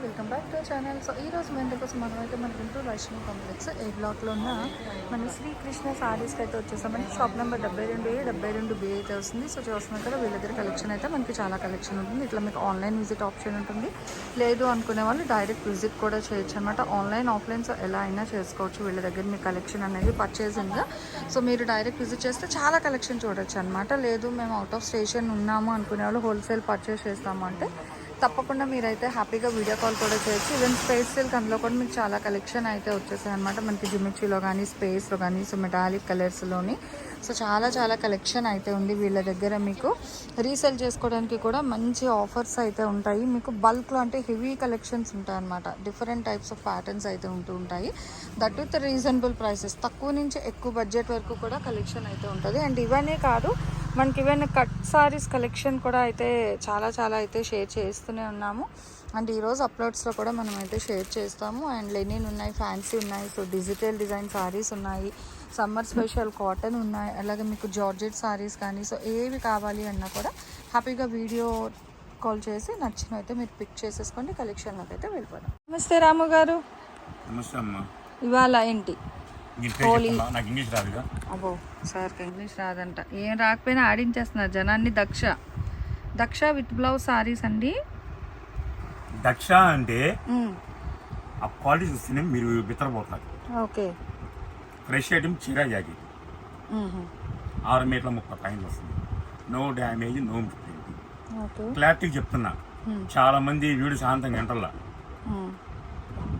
Welcome back to channel. So ఈ రోజు మన కోసం మనం అయితే మన గుంటూరు వైష్ణవ కాంప్లెక్స్ ఏ బ్లాక్లో ఉన్న మన శ్రీకృష్ణ సారీస్కి అయితే వచ్చేసామండి షాప్ నెంబర్ డెబ్బై రెండు ఏ డెబ్బై రెండు బి అయితే వస్తుంది. సో చూస్తున్నాం కదా వీళ్ళ దగ్గర కలెక్షన్ అయితే మనకి చాలా కలెక్షన్ ఉంటుంది. ఇట్లా మీకు ఆన్లైన్ విజిట్ ఆప్షన్ ఉంటుంది. లేదు అనుకునే వాళ్ళు డైరెక్ట్ విజిట్ కూడా చేయొచ్చు అనమాట ఆన్లైన్ ఆఫ్లైన్ సో ఎలా అయినా చేసుకోవచ్చు. వీళ్ళ దగ్గర మీ కలెక్షన్ అనేది పర్చేసింగ్ సో మీరు డైరెక్ట్ విజిట్ చేస్తే చాలా కలెక్షన్ చూడొచ్చు అనమాట లేదు మేము అవుట్ ఆఫ్ స్టేషన్ ఉన్నాము అనుకునే వాళ్ళు హోల్సేల్ పర్చేస్ చేస్తాము అంటే తప్పకుండా మీరైతే హ్యాపీగా వీడియో కాల్ కూడా చేయొచ్చు. ఈవెన్ స్పేస్ సిల్క్ అందులో కూడా మీకు చాలా కలెక్షన్ అయితే వచ్చేసాయి అనమాట మనకి జిమిచ్రీలో కానీ స్పేస్లో కానీ సో మెటాలిక్ కలర్స్లోని సో చాలా చాలా కలెక్షన్ అయితే ఉంది వీళ్ళ దగ్గర మీకు. రీసేల్ చేసుకోవడానికి కూడా మంచి ఆఫర్స్ అయితే ఉంటాయి. మీకు బల్క్లో అంటే హెవీ కలెక్షన్స్ ఉంటాయన్నమాట డిఫరెంట్ టైప్స్ ఆఫ్ ప్యాటర్న్స్ అయితే ఉంటూ ఉంటాయి. దట్ విత్ రీజనబుల్ ప్రైసెస్ తక్కువ నుంచి ఎక్కువ బడ్జెట్ వరకు కూడా కలెక్షన్ అయితే ఉంటుంది. అండ్ ఇవన్నీ కాదు మనకి ఈవెన్ కట్ సారీస్ కలెక్షన్ కూడా అయితే చాలా చాలా అయితే షేర్ చేస్తూనే ఉన్నాము. అండ్ ఈరోజు అప్లోడ్స్లో కూడా మనం అయితే షేర్ చేస్తాము. అండ్ లెనిన్ ఉన్నాయి ఫ్యాన్సీ ఉన్నాయి. సో డిజిటల్ డిజైన్ సారీస్ ఉన్నాయి. సమ్మర్ స్పెషల్ కాటన్ ఉన్నాయి. అలాగే మీకు జార్జెట్ సారీస్ కానీ సో ఏవి కావాలి అన్నా కూడా హ్యాపీగా వీడియో కాల్ చేసి నచ్చినవి అయితే మీరు పిక్ చేసేసుకోండి. కలెక్షన్లోకి అయితే వెళ్ళిపోదాం. నమస్తే రాము గారు. నమస్తే అమ్మ. ఇవాళ ఏంటి. నాకు ఇంగ్లీష్ రాదుగా అబ్బో సార్కి ఇంగ్లీష్ రాదంట. ఏం రాకపోయినా ఆడించేస్తున్నారు జనాన్ని దక్ష. దక్ష విత్ బ్లౌజ్ సారీస్ అండి. దక్ష అంటే ఆ క్వాలిటీ చూస్తేనే మీరు బిత్తరపోతున్నారు ఓకే. ఫ్రెష్ ఐటమ్ చీర జాకెట్. ఆరు మీటర్ల ముప్పై పాయింట్లు వస్తుంది. నో డ్యామేజ్ నో క్లారిటీగా చెప్తున్నా. చాలా మంది వీడియో శాంతం గంటల్లో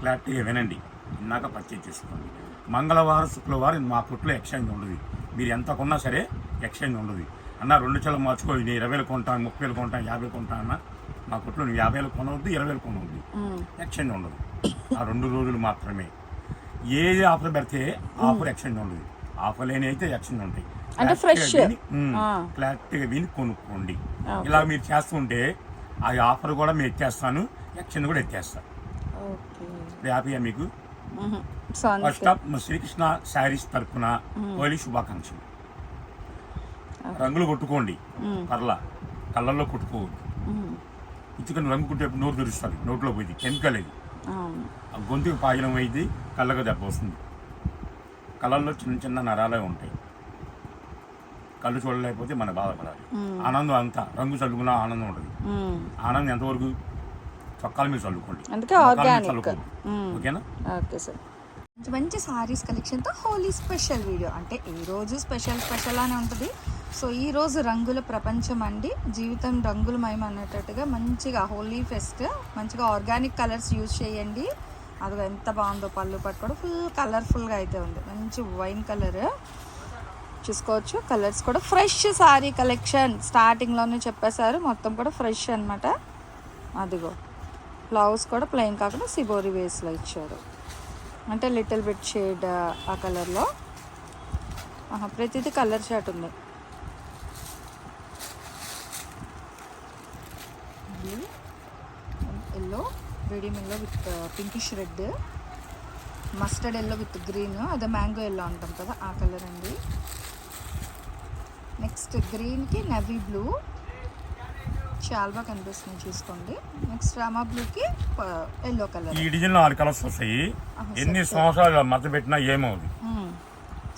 క్లారిటీగా వినండి. ఇన్నాక పర్చేజ్ చేసుకోండి. మంగళవారం శుక్రవారం మా కొట్లో ఎక్స్చేంజ్ ఉండదు. మీరు ఎంత కొన్నా సరే ఎక్స్చేంజ్ ఉండదు. అన్న రెండు చెల్ల మార్చుకో నేను ఇరవై వేలు కొంటాను ముప్పై వేలు కొంటాను యాభై కొంటాను అన్న మా కొట్లో నువ్వు యాభై వేలు కొనవద్దు ఇరవై వేలు కొనవద్దు ఎక్స్చేంజ్ ఉండదు. ఆ రెండు రోజులు మాత్రమే. ఏది ఆఫర్ పెడితే ఆఫర్ ఎక్స్చేంజ్ ఉండదు. ఆఫర్ లేని అయితే ఎక్స్చేంజ్ ఉంటాయి. అంటే. ఆ. క్లారిటీగా విని కొనుక్కోండి. ఇలా మీరు చేస్తుంటే ఆ ఆఫర్ కూడా మీరు ఎత్తేస్తాను ఎక్స్చేంజ్ కూడా ఎత్తేస్తాను. హ్యాపీగా మీకు? ఫస్ట్ ఆఫ్ శ్రీకృష్ణ శారీస్ తరఫున హోలీ శుభాకాంక్షలు. రంగులు కొట్టుకోండి. పర్లా. కళ్ళల్లో కొట్టుకోవద్దు. ఇచ్చుకొని రంగు కుట్టే నోరు తెరుస్తుంది. నోట్లో పోయింది. కెమికల్ ఇది ఆ గొంతుకు పాయనం అయింది. కళ్ళకు దెబ్బ వస్తుంది. కళ్ళల్లో చిన్న చిన్న నరాలే ఉంటాయి. కళ్ళు చూడలేకపోతే మన బాధపడాలి. ఆనందం అంతా. రంగు చల్లుకున్న ఆనందం ఉంటుంది ఆనందం ఎంతవరకు? చొక్కాల మీద చల్లుకోండి. మ్మ్. ఓకేనా? Okay sir. మంచి మంచి సారీస్ కలెక్షన్తో హోలీ స్పెషల్ వీడియో. అంటే ఈ రోజు స్పెషల్ స్పెషల్ అని ఉంటుంది. సో ఈ రోజు రంగుల ప్రపంచం అండి. జీవితం రంగులమయం అన్నట్టుగా మంచిగా హోలీ ఫెస్ట్ మంచిగా ఆర్గానిక్ కలర్స్ యూజ్ చేయండి. అది ఎంత బాగుందో పళ్ళు పట్టుకోవడం. ఫుల్ కలర్ఫుల్గా అయితే ఉంది. మంచి వైన్ కలర్. చూసుకోవచ్చు. కలర్స్ కూడా ఫ్రెష్ సారీ కలెక్షన్ స్టార్టింగ్లోనే చెప్పేశారు. మొత్తం కూడా ఫ్రెష్ అన్నమాట. అదిగో. బ్లౌజ్ కూడా ప్లెయిన్ కాకుండా సిబోరి వేస్లో ఇచ్చారు. అంటే లిటిల్ బిట్ షేడ్ ఆ కలర్లో. ప్రతిదీ కలర్ షర్ట్ ఉంది. Yellow medium yellow with pinkish red mustard yellow with green అదే మ్యాంగో ఎల్లో అంటాం కదా ఆ కలర్ అండి. నెక్స్ట్ గ్రీన్కి నవీ బ్లూ చాలా బాగా కనిపిస్తుంది చూసుకోండి. నెక్స్ట్ రామా బ్లూకి ఎల్లో కలర్ ఈ డిజైన్లో ఆరు కలర్స్ వస్తాయి. ఎన్ని సంవత్సరాలు మత పెట్టినా ఏమవుతుంది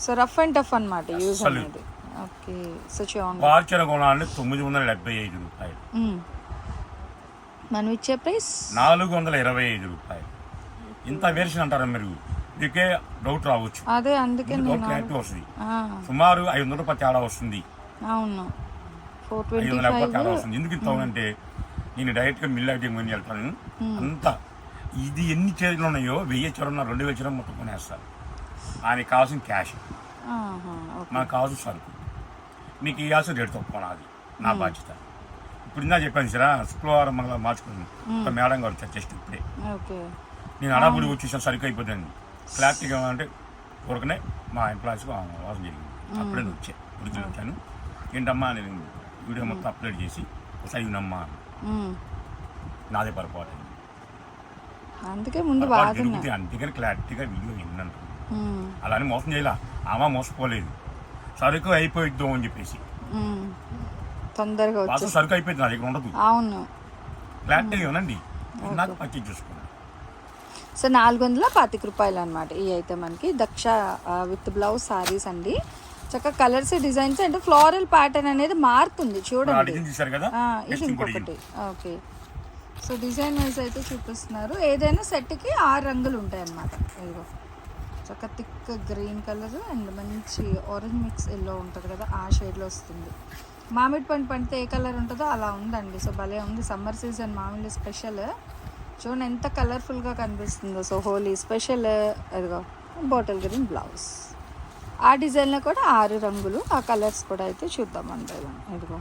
సో రఫ్ అండ్ టఫ్ అన్నమాట యూజ్. అనేది. ఓకే సో చూడండి పార్చన కొనాలంటే తొమ్మిది వందల డెబ్బై ఐదు రూపాయలు. మ్మ్. మనం ఇచ్చే ప్రైస్ నాలుగు వందల ఇరవై ఐదు రూపాయలు. ఇంత వేరిషన్ అంటారా మీరు? మీకే డౌట్ రావచ్చు. అదే అందుకే డౌట్ క్లారిటీ వస్తుంది. ఆ, సుమారు ఐదు వందల రూపాయలు తేడా వస్తుంది. అవును. ఫోర్ ఐదు వందల రూపాయలు తేడా వస్తుంది. ఎందుకు ఇస్తామంటే నేను డైరెక్ట్గా మిల్ ఐటమ్ కొని వెళ్తాను. అంతా ఇది ఎన్ని చీరలు ఉన్నాయో వెయ్యి చీరలు రెండు వేల చీరలు మొత్తం కొనేస్తారు. ఆయనకి కావాల్సిన క్యాష్. మనకు కావాల్సిన సరుకు. మీకు ఇవ్వాల్సిన రేటు తప్పుకోనాలి నా బాధ్యత. ఇప్పుడు ఇందా చెప్పాను సరే శుక్రవారం మళ్ళీ మార్చుకున్నాను. మేడం గారు జస్ట్ ఇప్పుడే. నేను అడాబుడి వచ్చేసాను సరిగ్గా అయిపోతుంది. క్లారిటీగా అంటే ఊరకనే మా ఎంప్లాయీస్కి వాసన జరిగింది. అప్పుడే నేను వచ్చాను ఉడికి వచ్చాను. ఏంటమ్మా నేను వీడియో మొత్తం అప్లోడ్ చేసి ఒకసారి వినమ్మా ఉమ్. నాదే పొరపాటు. అందుకే ముందు జరిగితే అందుకని క్లారిటీగా వీడియో విన్నాను. అలానే మోసం చేయలా. ఆమె మోసపోలేదు. సరుకు అయిపోయిద్దాం అని చెప్పేసి. తొందరగా వచ్చేసి సరుకు అయిపోయింది నా దగ్గర ఉండదు. అవును. క్లారిటీగా వినండి. నాకు పర్చేజ్ చేసుకోండి. సో నాలుగు వందల పాతిక రూపాయలు అనమాట ఇవి అయితే మనకి దక్ష విత్ బ్లౌజ్ సారీస్ అండి. చక్కగా కలర్స్ డిజైన్స్ అంటే ఫ్లోరల్ ప్యాటర్న్ అనేది మారుతుంది. చూడండి. ఇది ఇంకొకటి. ఓకే. సో డిజైన్ వైజ్ అయితే చూపిస్తున్నారు. ఏదైనా సెట్కి ఆరు రంగులు ఉంటాయి అన్నమాట ఇదిగో. చక్క థిక్ గ్రీన్ కలర్ అండ్ మంచి ఆరెంజ్ మిక్స్ ఎల్లో ఉంటుంది కదా ఆ షేడ్లో వస్తుంది. మామిడి పండు పండితే ఏ కలర్ ఉంటుందో అలా ఉందండి. సో భలే ఉంది. సమ్మర్ సీజన్ మామిడి స్పెషల్. చూడండి ఎంత కలర్ఫుల్గా కనిపిస్తుందో. So Holi special. అదిగో బాటిల్ గ్రీన్ బ్లౌజ్. ఆ డిజైన్లో కూడా ఆరు రంగులు ఆ కలర్స్ కూడా అయితే చూద్దాం అంటే ఇదిగో.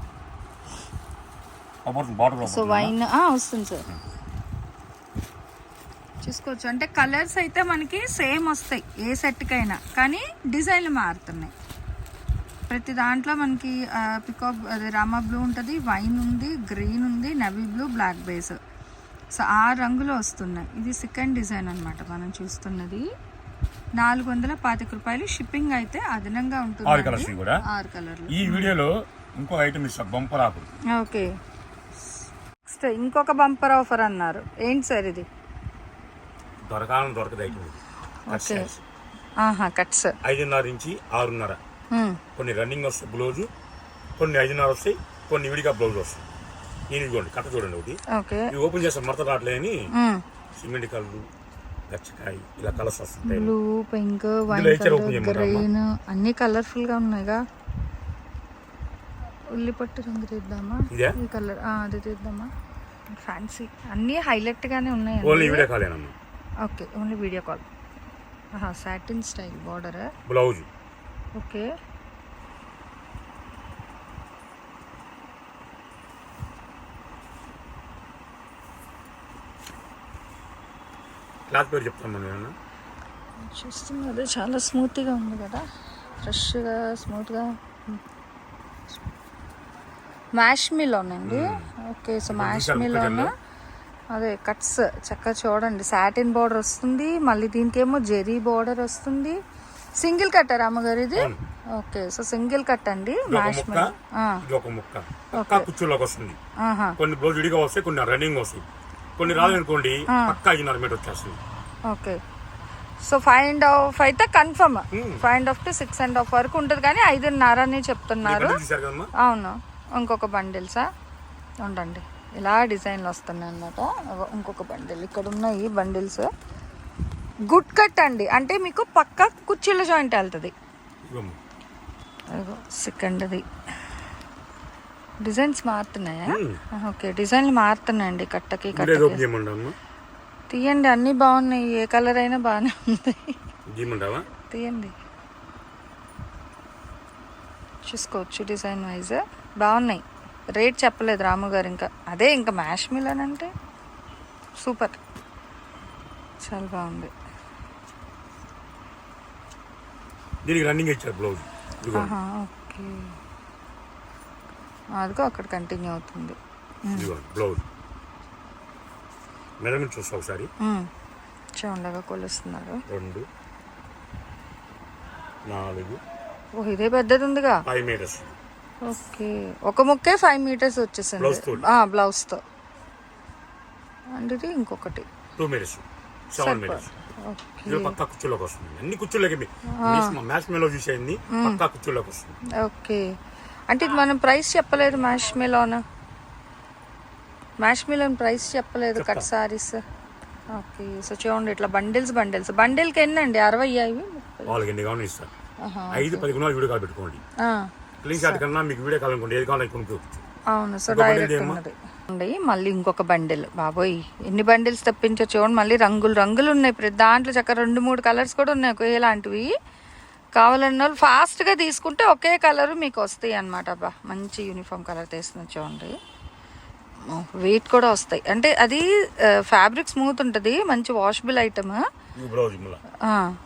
సో వైన్ వస్తుంది సార్. చూసుకోవచ్చు. అంటే కలర్స్ అయితే మనకి సేమ్ వస్తాయి ఏ సెట్కైనా. కానీ డిజైన్లు మారుతున్నాయి. ప్రతి దాంట్లో మనకి పికాక్ అదే రామా బ్లూ ఉంటుంది వైన్ ఉంది గ్రీన్ ఉంది navy blue black base so ఆ రంగులు వస్తున్నాయి. ఇది సెకండ్ డిజైన్ అన్నమాట మనం చూస్తున్నది. నాలుగు వందల పాతిక రూపాయలు షిప్పింగ్ అయితే అదనంగా ఆరు ఉంటుంది కలర్స్ ఇవి కూడా? ఆరు కలర్లు. ఈ వీడియోలో ఇంకో ఐటమ్ ఇస్తా బంపర్ ఆఫర్ ఓకే. నెక్స్ట్ ఇంకొక బంపర్ ఆఫర్ అన్నారు. ఏంటి సార్ ఇది? దొరకాలని దొరకదు ఐటమ్ ఓకే. ఆహా కట్స్ ఐదున్నర నుంచి ఆరున్నర. కొన్ని రన్నింగ్ వస్తాయి బ్లౌజు కొన్ని ఐదున్నర వస్తాయి కొన్ని విడిగా బ్లౌజ్ వస్తాయి. నేను ఇదిగోండి కథ చూడండి ఒకటి. ఓపెన్ చేస్తే మడత రావట్లేని సిమెంట్ కలర్ గచ్చకాయ ఇలా కలర్స్ వస్తుంటాయి. బ్లూ పింక్ అమ్మా? గ్రీన్ అన్ని కలర్ఫుల్గా ఉన్నాయిగా. ఉల్లిపట్టు రంగు తీద్దామా? ఈ కలర్ అది తీద్దామా? ఫ్యాన్సీ అన్ని హైలైట్ గానే ఉన్నాయి only video కాలేనమ్మా okay only video call satin style border blouse okay cloth పేరు చెప్తాను మనం ఏమన్నా? చూస్తున్నది చాలా స్మూత్గా ఉంది కదా. ఫ్రెష్గా స్మూత్గా. మ్యాష్ మిలోనండి ఓకే సో మ్యాష్ మిలోన. అదే కట్స్. చక్కగా చూడండి. సాటిన్ బార్డర్ వస్తుంది. మళ్ళీ దీనికేమో జెరీ బార్డర్ వస్తుంది. సింగిల్ కట్టారు అమ్మగారు ఇది. ఓకే సో సింగిల్ కట్ అండి. మ్యాష్ ముక్క. మిలో ఇది ఒక ముక్క. వస్తుంది. కొన్ని బ్లౌజ్ విడిగా వస్తాయి కొన్ని రన్నింగ్ వస్తాయి. కొన్ని రాలేదనుకోండి పక్కా ఐదున్నర మీటర్ వచ్చేస్తుంది. Okay. So five and half అయితే confirm. Five and half to six and half వరకు ఉంటుంది కానీ ఐదున్నర అని చెప్తున్నారు. అవును. ఇంకొక బండిల్సా ఉండండి. ఇలా డిజైన్లు వస్తున్నాయి అనమాట ఇంకొక బండిల్. ఇక్కడ ఉన్నాయి బండిల్స్. గుడ్ కట్ అండి. అంటే మీకు పక్క కుర్చీల జాయింట్ వెళ్తుంది. సెకండ్ది డిజైన్స్ మారుతున్నాయా. ఓకే. డిజైన్లు మారుతున్నాయండి కట్టకి కట్టకి. తీయండి అన్నీ బాగున్నాయి. ఏ కలర్ అయినా బాగానే ఉంది. తీయండి. చూసుకోవచ్చు డిజైన్ వైజ్. బాగున్నాయి. రేట్ చెప్పలేదు రాము గారు ఇంకా. అదే ఇంకా మ్యాష్ మిలన్ అంటే సూపర్. చాలా బాగుంది. దీనికి రన్నింగ్ ఇచ్చారు బ్లౌజ్. ఓకే. అదిగో అక్కడ కంటిన్యూ అవుతుంది. బ్లౌజ్ మెజర్మెంట్ చూస్తా ఒకసారి. చూడగా కొలుస్తున్నారు. రెండు నాలుగు. ఓ ఇదే పెద్దది ఉందిగా? Five metres okay. ఒక ముక్కే ఫైవ్ మీటర్స్ వచ్చేసింది. బ్లౌజ్తో అండ్ ఇది ఇంకొకటి. Two metres seven metres okay. ఇది పక్కా కుర్చీలోకి వస్తుంది. అన్ని కుర్చీలోకి మ్యాచ్ మేలో చూసేయండి. పక్కా కుర్చీలోకి వస్తుంది. ఓకే. అంటే ఇది మనం ప్రైస్ చెప్పలేదు మ్యాష్ మిలోన్. మ్యాష్ మిలోన్ ప్రైస్ చెప్పలేదు కట్ సారీస్. ఓకే సో చూడండి ఇట్లా బండిల్స్ బండిల్స్. బండిల్కి ఎన్ని అండి అరవై అవి వాళ్ళకి. ఐదు పది గుణాలు వీడియో కాల్ పెట్టుకోండి. ఆ, క్లీన్ షాట్ కన్నా మీకు వీడియో కాల్ అనుకోండి ఏది కావాలో కొనుక్కోవచ్చు. అవును సో డైరెక్ట్? ఉన్నది. ఉండి మళ్ళీ ఇంకొక బండిల్. బాబోయ్ ఎన్ని బండిల్స్ తెప్పించో చూడండి మళ్ళీ రంగులు రంగులు ఉన్నాయి. దాంట్లో చక్కగా రెండు మూడు కలర్స్ కూడా ఉన్నాయి. ఒకేలాంటివి కావాలన్న వాళ్ళు ఫాస్ట్గా తీసుకుంటే ఒకే కలర్ మీకు వస్తాయి అన్నమాట అబ్బా. మంచి యూనిఫామ్ కలర్ తీస్తున్నా చూడండి. వెయిట్ కూడా వస్తాయి. అంటే అది ఫ్యాబ్రిక్ స్మూత్ ఉంటుంది మంచి washable item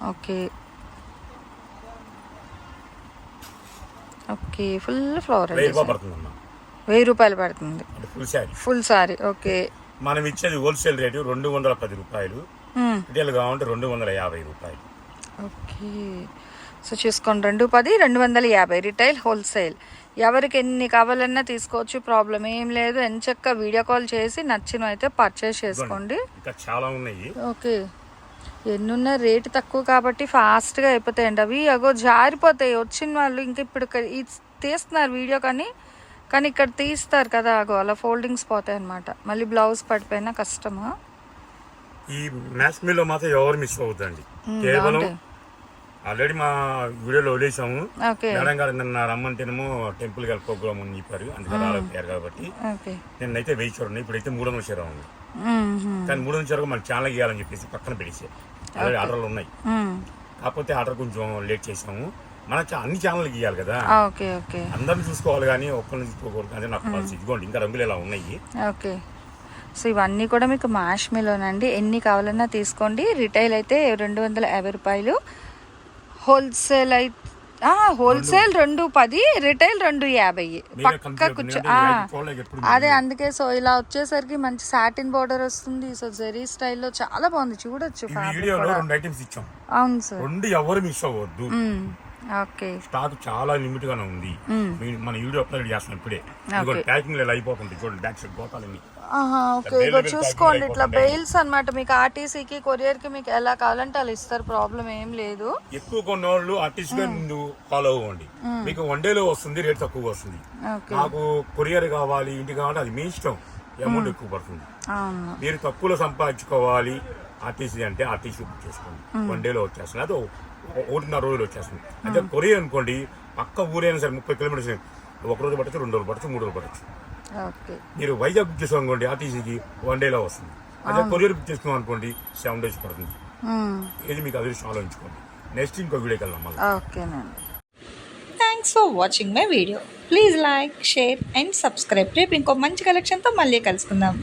okay. Okay full floral వెయ్యి రూపాయలు పడుతుంది. Full sari okay. మనం ఇచ్చేది హోల్సేల్ రేటు రెండు వందల పది రూపాయలు. మ్మ్. రిటైల్ కావాలంటే రెండు వందల యాభై రూపాయలు. ఓకే. సో చూసుకోండి రెండు పది రెండు వందల యాభై. Retail wholesale. ఎవరికి ఎన్ని కావాలన్నా తీసుకోవచ్చు ప్రాబ్లం ఏం లేదు. ఎంచక్క వీడియో కాల్ చేసి నచ్చినవి అయితే పర్చేస్ చేసుకోండి. ఇంకా చాలా ఉన్నాయి. ఓకే. ఎన్నున్న రేటు తక్కువ కాబట్టి ఫాస్ట్గా అయిపోతాయండి అవి. అగో జారిపోతాయి. వచ్చిన వాళ్ళు ఇంకా ఇప్పుడు తీస్తున్నారు వీడియో కానీ కానీ ఇక్కడ తీస్తారు కదా అగో అలా ఫోల్డింగ్స్ పోతాయి అనమాట మళ్ళీ బ్లౌజ్ పడిపోయినా కష్టమా? ఈ మ్యాచ్ మీలో మాత్రం ఎవరు మిస్ అవుతుందండి కేవలం. ఆల్రెడీ మా వీడియోలో వదిలేసాము. మేడం గారు నిన్న రమ్మంటేనేమో టెంపుల్ గారి ప్రోగ్రామ్ అని చెప్పారు. అందుకని రాలేకపోయారు కాబట్టి. నిన్నైతే వెయ్యి ఉన్నాయి. ఇప్పుడైతే మూడు వందల చీర ఉంది. కానీ మూడు వందల చీర మన ఛానల్ గీయాలని చెప్పేసి పక్కన పెట్టేసి ఆల్రెడీ ఆర్డర్లు ఉన్నాయి. కాకపోతే ఆర్డర్ కొంచెం లేట్ చేసాము. మన అన్ని ఛానల్ గీయాలి కదా. ఆ, ఓకే ఓకే. అందరిని చూసుకోవాలి కానీ ఒక్కరిని చూసుకోకూడదు. అదే నాకు పాలసీ ఇదిగోండి ఇంకా రంగులు ఇలా ఉన్నాయి. ఓకే. సో ఇవన్నీ కూడా మీకు మ్యాష్ మిలోనండి ఎన్ని కావాలన్నా తీసుకోండి. రిటైల్ అయితే రెండు వందల యాభై రూపాయలు. హోల్సేల్ అయితే హోల్సేల్ రెండు. పది రిటైల్ రెండు యాభై. పక్క కూర్చో అదే అందుకే సో ఇలా వచ్చేసరికి మంచి సాటిన్ బార్డర్ వస్తుంది. సో జెరీ స్టైల్లో చాలా బాగుంది. చూడొచ్చు అవును సార్. రెండు ఎవరు మిస్ అవ్వద్దు. ఓకే. స్టాక్ చాలా లిమిట్ గానే ఉంది మీ- మన వీడియో అప్లోడ్ చేస్తున్నాం ఇప్పుడే. ఇదిగోండి ప్యాకింగ్ ఇలా అయిపోతుంది చూడండి పోతాలని ఆహా, ఓకే. ఇగో చూసుకోండి ఇట్లా. బెయిల్స్ అన్నమాట. మీకు ఆర్టీసీకి కొరియర్కి మీకు ఎలా కావాలంటే అలా ఇస్తారు. ప్రాబ్లం ఏం లేదు. ఎక్కువ కొన్న వాళ్ళు ఆర్టిస్ట్గా ముందు ఫాలో అవ్వండి. మీకు వన్ డేలో వస్తుంది రేట్ తక్కువ వస్తుంది. నాకు కొరియర్ కావాలి ఇంటి కావాలి అది మీ ఇష్టం. అమౌంట్ ఎక్కువ పడుతుంది. మీరు తక్కువలో సంపాదించుకోవాలి ఆర్టీసీ అంటే ఆర్టీసీ బుక్ చేసుకోండి. వన్ డేలో వచ్చేస్తుంది. అదే ఒకటిన్నర రోజులు వచ్చేస్తుంది. అదే కొరియర్ అనుకోండి పక్క ఊరైనా సరే ముప్పై కిలోమీటర్స్ ఒక రోజు పట్టచ్చు రెండు రోజులు పట్టచ్చు మూడు రోజులు పట్టచ్చు. ఓకే. మీరు వైజాగ్ బుక్ చేసుకోనుకోండి ఆర్టీసీకి వన్ డేలో వస్తుంది. అదే కొరియర్ బుక్ చేసుకున్నాం అనుకోండి సెవెన్ డేస్ పడుతుంది. ఇది మీకు అదృష్టం ఆలోచించుకోండి. నెక్స్ట్ ఇంకో వీడియోకి వెళ్దాం మళ్ళీ. Thanks for watching my video please like share and subscribe రేపు ఇంకో మంచి కలెక్షన్తో మళ్ళీ కలుసుకుందాం.